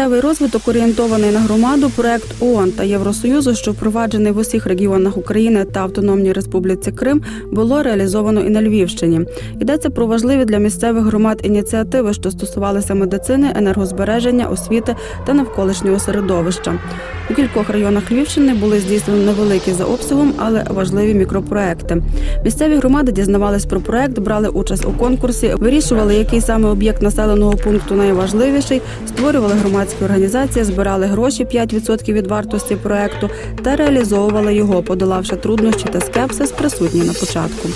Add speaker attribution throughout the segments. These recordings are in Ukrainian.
Speaker 1: Місцевий розвиток орієнтований на громаду. Проект ООН та Євросоюзу, що впроваджений в усіх регіонах України та Автономній Республіці Крим, було реалізовано і на Львівщині. Йдеться про важливі для місцевих громад ініціативи, що стосувалися медицини, енергозбереження, освіти та навколишнього середовища. У кількох районах Львівщини були здійснені невеликі за обсягом, але важливі мікропроекти. Місцеві громади дізнавались про проект, брали участь у конкурсі, вирішували, який саме об'єкт населеного пункту найважливіший, створювали громадські організації, збирали гроші 5% від вартості проекту та реалізовували його, подолавши труднощі та скепсис, присутні на початку.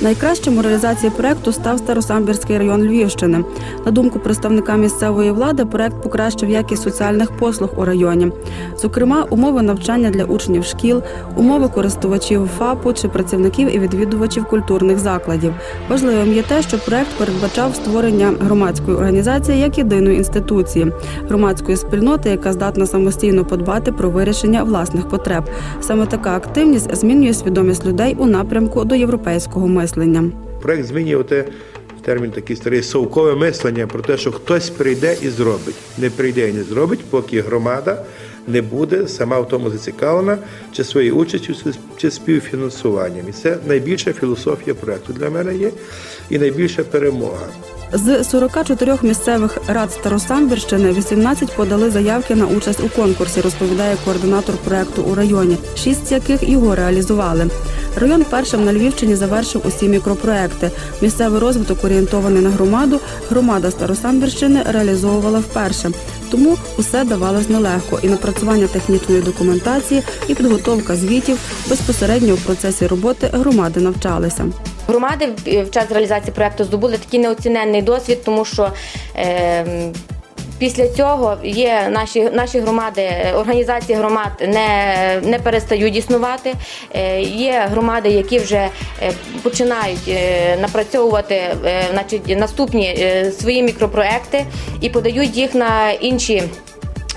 Speaker 1: Найкращим у реалізації проекту став Старосамбірський район Львівщини. На думку представника місцевої влади, проект покращив якість соціальних послуг у районі. Зокрема, умови навчання для учнів шкіл, умови користувачів ФАПу чи працівників і відвідувачів культурних закладів. Важливим є те, що проект передбачав створення громадської організації як єдиної інституції, громадської спільноти, яка здатна самостійно подбати про вирішення власних потреб. Саме така активність змінює свідомість людей у напрямку до європейського мислення.
Speaker 2: Проект змінює те. термін такий старий совкове мислення про те, що хтось прийде і зробить. Не прийде і не зробить, поки громада не буде сама в тому зацікавлена, чи своєю участю, чи співфінансуванням. І це найбільша філософія проекту для мене є і найбільша перемога.
Speaker 1: З 44 місцевих рад Старосамбірщини 18 подали заявки на участь у конкурсі, розповідає координатор проекту у районі, шість з яких його реалізували. Район першим на Львівщині завершив усі мікропроекти. Місцевий розвиток орієнтований на громаду. Громада Старосамбірщини реалізовувала вперше. Тому усе давалось нелегко. І напрацювання технічної документації, і підготовка звітів безпосередньо у процесі роботи громади навчалися.
Speaker 3: Громади в- в час реалізації проекту здобули такий неоціненний досвід, тому що е, після цього є наші, наші громади, е, організації громад не, не перестають існувати. Е, є громади, які вже е, починають е, напрацьовувати е, значить, наступні е, свої мікропроекти і подають їх на інші.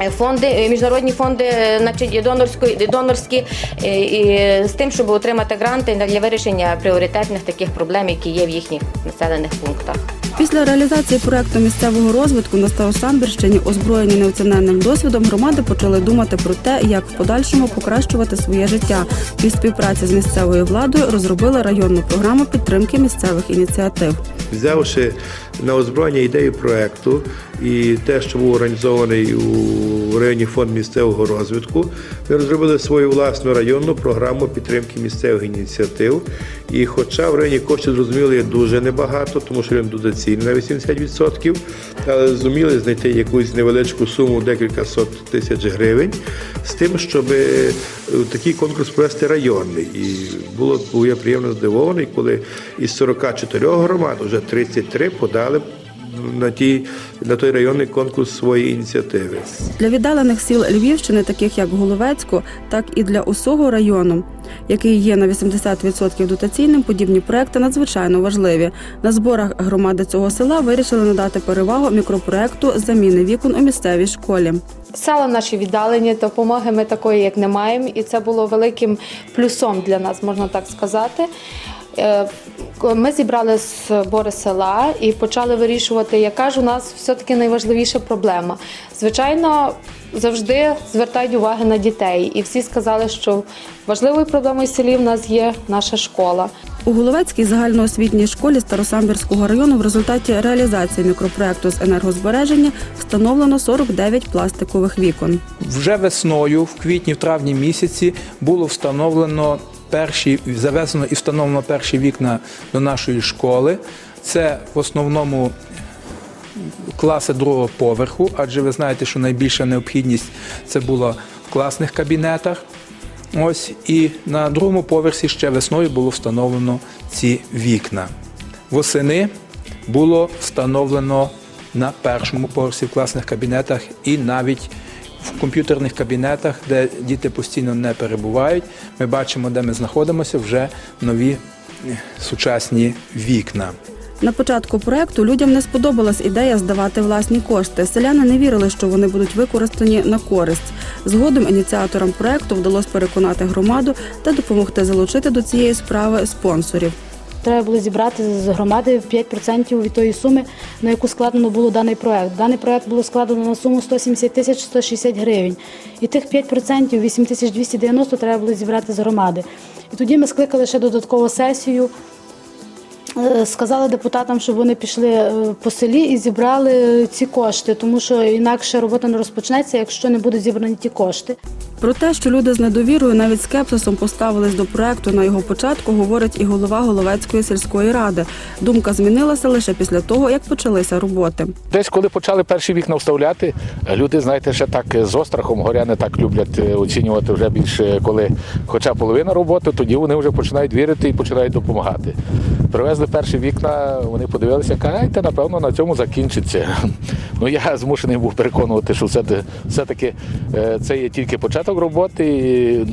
Speaker 3: Е, Фонди, е, міжнародні фонди, е, значить донорської донорські і з тим, щоб отримати гранти для вирішення пріоритетних таких проблем, які є в їхніх населених пунктах.
Speaker 1: Після реалізації проекту місцевого розвитку на Старосамбірщині, озброєні неоціненним досвідом, громади почали думати про те, як в подальшому покращувати своє життя. І в співпраці з місцевою владою розробили районну програму підтримки місцевих ініціатив.
Speaker 2: Взявши на озброєння ідею проекту і те, що був організований у районі фонд місцевого розвитку, ми розробили свою власну районну програму підтримки місцевих ініціатив. І хоча в районі коштів зрозуміло є дуже небагато, тому що він дотаційний на 80%, але зуміли знайти якусь невеличку суму декілька сот тисяч гривень з тим, щоб е, такий конкурс провести районний. І було був приємно здивований, коли із 44 громад вже 33 подали на ті на той районний конкурс свої ініціативи.
Speaker 1: Для віддалених сіл Львівщини, таких як Головецько, так і для усього району, який є на 80% дотаційним, подібні проекти надзвичайно важливі. На зборах громади цього села вирішили надати перевагу мікропроекту заміни вікон у місцевій школі.
Speaker 4: Села наші віддалені, допомоги ми такої як не маємо, і це було великим плюсом для нас, можна так сказати. Е, Ми зібрали збори села і почали вирішувати, яка ж у нас все-таки найважливіша проблема. Звичайно, завжди звертають увагу на дітей, і всі сказали, що важливою проблемою в селі в нас є наша школа.
Speaker 1: У Головецькій загальноосвітній школі Старосамбірського району в результаті реалізації мікропроекту з енергозбереження встановлено 49 пластикових вікон.
Speaker 5: Вже весною, в квітні, в травні місяці, було встановлено перші, завезено і встановлено перші вікна до нашої школи. Це в основному класи другого поверху, адже ви знаєте, що найбільша необхідність це була в класних кабінетах. Ось і на другому поверсі ще весною було встановлено ці вікна. Восени було встановлено на першому поверсі в класних кабінетах і навіть в комп'ютерних кабінетах, де діти постійно не перебувають. Ми бачимо, де ми знаходимося, вже нові е, сучасні вікна.
Speaker 1: На початку проекту людям не сподобалась ідея здавати власні кошти. Селяни не вірили, що вони будуть використані на користь. Згодом ініціаторам проекту вдалося переконати громаду та допомогти залучити до цієї справи спонсорів.
Speaker 6: Треба було зібрати з громади 5% від тої суми, на яку складено було даний проект. Даний проект було складено на суму 170 тисяч 160 гривень. І тих 5% 8 тисяч 290 треба було зібрати з громади. І тоді ми скликали ще додаткову сесію. Е, Сказали депутатам, щоб вони пішли е, по селі і зібрали ці кошти, тому що інакше робота не розпочнеться, якщо не будуть зібрані ті кошти.
Speaker 1: Про те, що люди з недовірою навіть скепсисом поставились до проекту на його початку, говорить і голова Головецької сільської ради. Думка змінилася лише після того, як почалися роботи.
Speaker 7: Десь, коли почали перші вікна вставляти, люди, знаєте, ще так з острахом горяни так люблять е, оцінювати вже більше, коли хоча половина роботи, тоді вони вже починають вірити і починають допомагати. Привезли перші вікна, вони подивилися, кажуть, напевно, на цьому закінчиться. Ну я змушений був переконувати, що все, все-таки е, це є тільки початок роботи.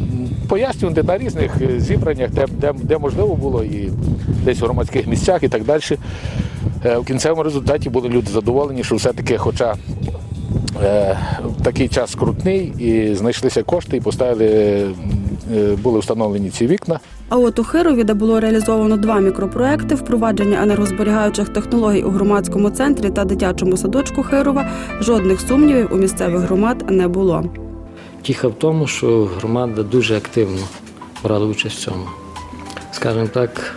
Speaker 7: Пояснювати на різних зібраннях, де, де, де можливо було, і десь в громадських місцях і так далі. Е, В кінцевому результаті були люди задоволені, що все-таки, хоча е, такий час скрутний, і знайшлися кошти, і поставили, були встановлені ці вікна.
Speaker 1: А от у Хирові, де було реалізовано два мікропроекти впровадження енергозберігаючих технологій у громадському центрі та дитячому садочку Хирова, жодних сумнівів у місцевих громад не було.
Speaker 8: Тіха в тому, що громада дуже активно брала участь в цьому. Скажімо так,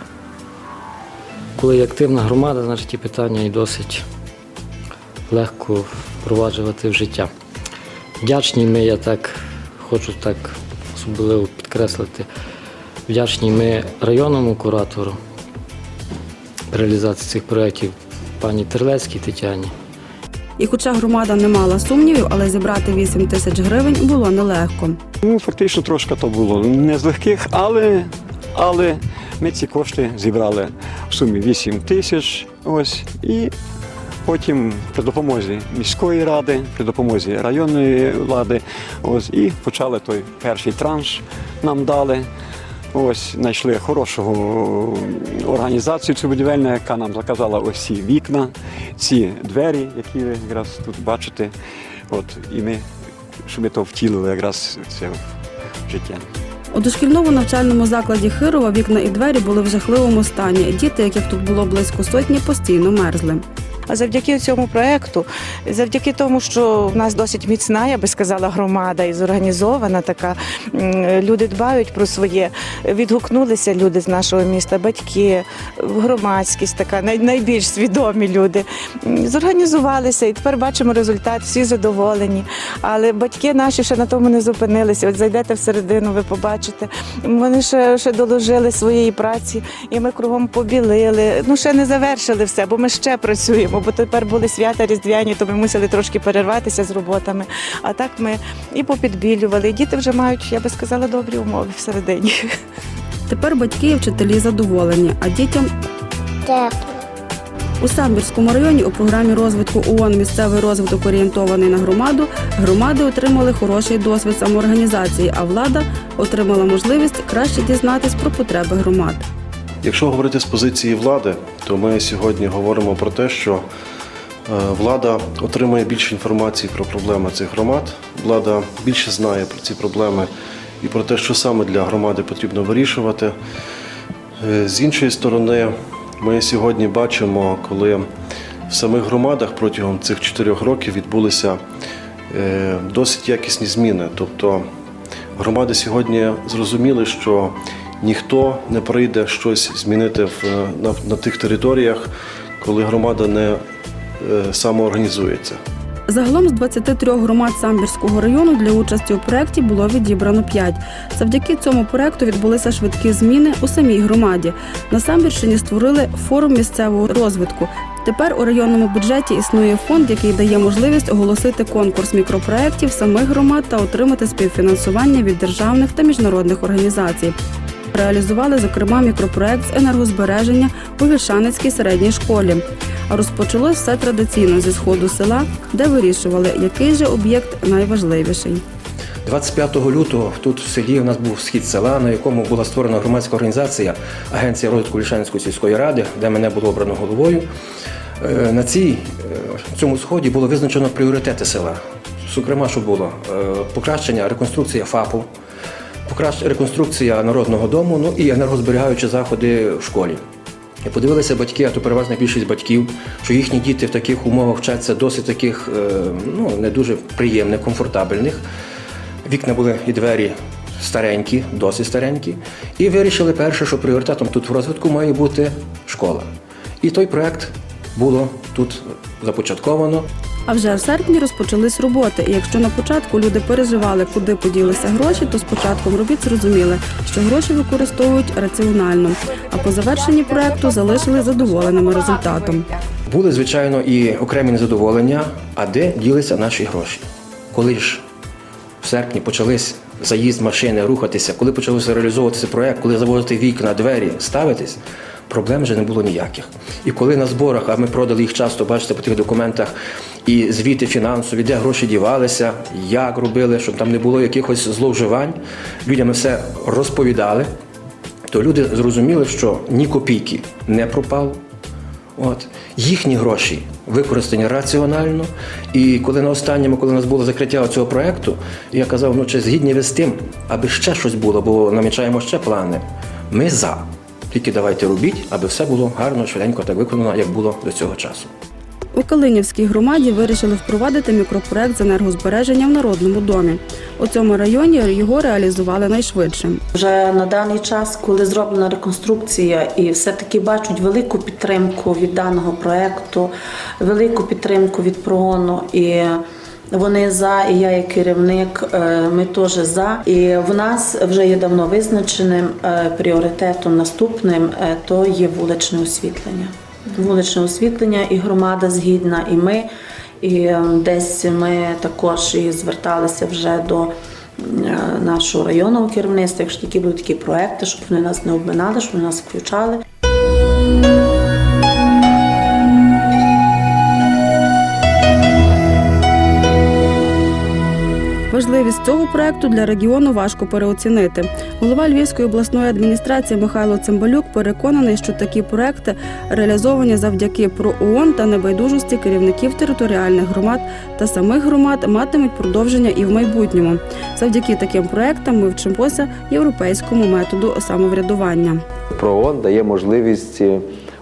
Speaker 8: коли є активна громада, значить ті питання і досить легко впроваджувати в життя. Вдячні ми, я так хочу так особливо підкреслити, вдячні ми районному куратору реалізації цих проєктів пані Терлецькій Тетяні.
Speaker 1: І хоча громада не мала сумнівів, але зібрати 8 тисяч гривень було нелегко.
Speaker 9: Ну, фактично трошки то було не з легких, але, але ми ці кошти зібрали в сумі 8 тисяч. Ось і потім при допомозі міської ради, при допомозі районної влади, ось і почали той перший транш нам дали. Ось знайшли хорошого організацію цю будівельну, яка нам заказала ось ці вікна, ці двері, які ви якраз тут бачите. От і ми, щоб ми то втілили якраз це в життя.
Speaker 1: У дошкільному навчальному закладі Хирова вікна і двері були в жахливому стані. Діти, яких тут було близько сотні, постійно мерзли.
Speaker 10: А завдяки цьому проекту, завдяки тому, що в нас досить міцна, я би сказала, громада і зорганізована така. Люди дбають про своє. Відгукнулися люди з нашого міста, батьки, громадськість така, найбільш свідомі люди. Зорганізувалися і тепер бачимо результат, всі задоволені. Але батьки наші ще на тому не зупинилися. От зайдете всередину, ви побачите. Вони ще, ще доложили своєї праці, і ми кругом побілили. Ну, ще не завершили все, бо ми ще працюємо, бо тепер були свята різдвяні, то ми мусили трошки перерватися з роботами. А так ми і попідбілювали. І діти вже мають, я би сказала, добрі умови всередині.
Speaker 1: Тепер батьки і вчителі задоволені, а дітям у Самбірському районі у програмі розвитку ООН місцевий розвиток орієнтований на громаду. Громади отримали хороший досвід самоорганізації, а влада отримала можливість краще дізнатись про потреби громад.
Speaker 11: Якщо говорити з позиції влади, то ми сьогодні говоримо про те, що е, влада отримує більше інформації про проблеми цих громад. Влада більше знає про ці проблеми і про те, що саме для громади потрібно вирішувати. Е, З іншої сторони, ми сьогодні бачимо, коли в самих громадах протягом цих чотирьох років відбулися е, досить якісні зміни. Тобто громади сьогодні зрозуміли, що ніхто не прийде щось змінити в, на, на тих територіях, коли громада не е, самоорганізується.
Speaker 1: Загалом з 23 громад Самбірського району для участі у проєкті було відібрано 5. Завдяки цьому проєкту відбулися швидкі зміни у самій громаді. На Самбірщині створили форум місцевого розвитку. Тепер у районному бюджеті існує фонд, який дає можливість оголосити конкурс мікропроєктів самих громад та отримати співфінансування від державних та міжнародних організацій. Реалізували, зокрема, мікропроект з енергозбереження у Вільшанецькій середній школі. А розпочалось все традиційно зі сходу села, де вирішували, який же об'єкт найважливіший.
Speaker 12: 25 лютого тут в селі у нас був схід села, на якому була створена громадська організація Агенція розвитку Лішанської сільської ради, де мене було обрано головою. Е, На цій, е, цьому сході було визначено пріоритети села. Зокрема, що було Е, покращення, реконструкція ФАПу, покращ- реконструкція народного дому, ну і енергозберігаючі заходи в школі. І подивилися батьки, а то переважна більшість батьків, що їхні діти в таких умовах вчаться досить таких е, ну, не дуже приємних, комфортабельних. Вікна були і двері старенькі, досить старенькі. І вирішили перше, що пріоритетом тут в розвитку має бути школа. І той проект було тут започатковано.
Speaker 1: А вже в серпні розпочались роботи. І якщо на початку люди переживали, куди поділися гроші, то з початком робіт зрозуміли, що гроші використовують раціонально. А по завершенні проекту залишили задоволеними результатом.
Speaker 12: Були, звичайно, і окремі незадоволення, а де ділися наші гроші. Коли ж в серпні почались заїзд машини, рухатися, коли почався реалізовуватися проект, коли заводити вікна, двері, ставитись, проблем вже не було ніяких. І коли на зборах, а ми продали їх часто, бачите, по тих документах, і звіти фінансові, де гроші дівалися, як робили, щоб там не було якихось зловживань, людям все розповідали, то люди зрозуміли, що ні копійки не пропало. От. Їхні гроші використані раціонально. І коли на останньому, коли у нас було закриття цього проєкту, я казав, ну чи згідні ви з тим, аби ще щось було, бо намічаємо ще плани. Ми за. Тільки давайте робіть, аби все було гарно, швиденько так виконано, як було до цього часу.
Speaker 1: У Калинівській громаді вирішили впровадити мікропроект з енергозбереження в народному домі. У цьому районі його реалізували найшвидше.
Speaker 13: Вже на даний час, коли зроблена реконструкція, і все-таки бачать велику підтримку від даного проекту, велику підтримку від ПРООНу і. Вони за, і я як керівник, е, ми теж за. І в нас вже є давно визначеним е, пріоритетом наступним е, то є вуличне освітлення. Вуличне освітлення і громада згідна, і ми. І десь ми також і зверталися вже до нашого районного керівництва, якщо такі будуть такі проекти, щоб вони нас не обминали, щоб вони нас включали.
Speaker 1: Важливість цього проекту для регіону важко переоцінити. Голова Львівської обласної адміністрації Михайло Цимбалюк переконаний, що такі проекти реалізовані завдяки ПРООН та небайдужості керівників територіальних громад та самих громад матимуть продовження і в майбутньому. Завдяки таким проектам ми вчимося європейському методу самоврядування.
Speaker 14: ПРООН дає можливість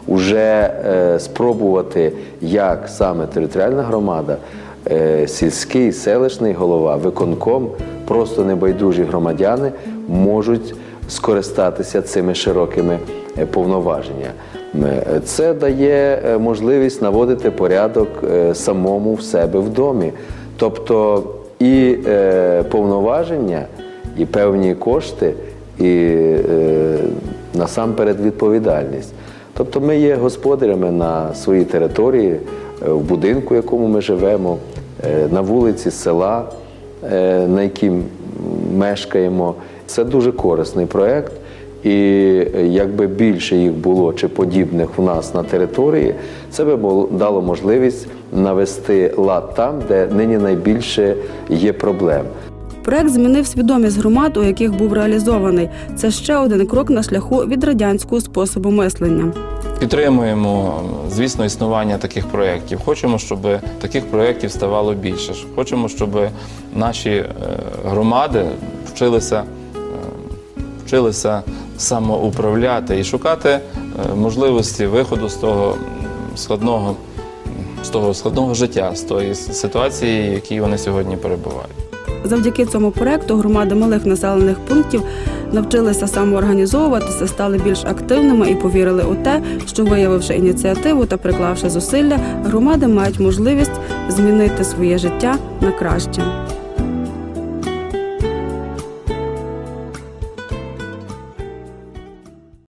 Speaker 14: вже спробувати, як саме територіальна громада, е, сільський, селищний голова, виконком, просто небайдужі громадяни можуть скористатися цими широкими е, повноваженнями. Це дає е, можливість наводити порядок е, самому в себе в домі. Тобто і е, повноваження, і певні кошти, і е, насамперед відповідальність. Тобто ми є господарями на своїй території, е, в будинку, в якому ми живемо, е, на вулиці села, е, на якій мешкаємо. Це дуже корисний проєкт. І якби більше їх було чи подібних у нас на території, це би дало можливість навести лад там, де нині найбільше є проблем.
Speaker 1: Проект змінив свідомість громад, у яких був реалізований. Це ще один крок на шляху від радянського способу мислення.
Speaker 15: Підтримуємо, звісно, існування таких проєктів. Хочемо, щоб таких проєктів ставало більше. Хочемо, щоб наші е, громади вчилися, е, вчилися самоуправляти і шукати е, можливості виходу з того складного, з того складного життя, з тої ситуації, в якій вони сьогодні перебувають.
Speaker 1: Завдяки цьому проекту громади малих населених пунктів навчилися самоорганізовуватися, стали більш активними і повірили у те, що виявивши ініціативу та приклавши зусилля, громади мають можливість змінити своє життя на краще.